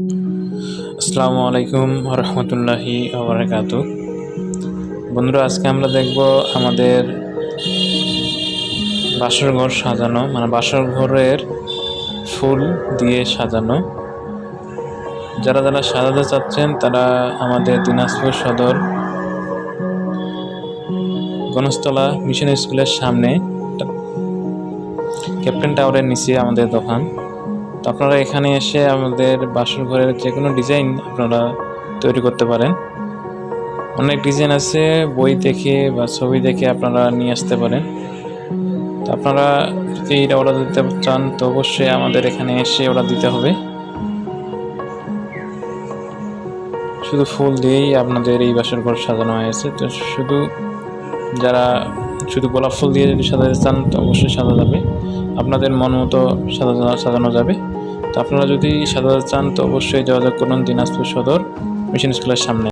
আসসালামু আলাইকুম রহমতুল্লাহি আবরাকাতু বন্ধুরা, আজকে আমরা দেখব আমাদের বাসর ঘর সাজানো মানে বাসর ঘরের ফুল দিয়ে সাজানো। যারা যারা সাজাতে চাচ্ছেন, তারা আমাদের দিনাজপুর সদর গণস্থলা মিশন স্কুলের সামনে, ক্যাপ্টেন টাওয়ারের নিচে আমাদের দোকান। তো আপনারা এখানে এসে আমাদের বাসর ঘরের যে কোনো ডিজাইন আপনারা তৈরি করতে পারেন। অনেক ডিজাইন আছে, বই দেখে বা ছবি দেখে আপনারা নিয়ে আসতে পারেন। তো আপনারা যদি এটা অর্ডার দিতে চান, তো অবশ্যই আমাদের এখানে এসে অর্ডার দিতে হবে। শুধু ফুল দিয়েই আপনাদের এই বাসর ঘর সাজানো হয়েছে। তো শুধু যারা শুধু গোলাপ ফুল দিয়ে যদি সাজাতে চান, তো অবশ্যই সাজা যাবে। আপনাদের মন মতো সাজানো সাজানো যাবে। তো আপনারা যদি সাজাতে চান, তো অবশ্যই যোগাযোগ করুন দিনাজপুর সদর, মিশন স্কুলের সামনে।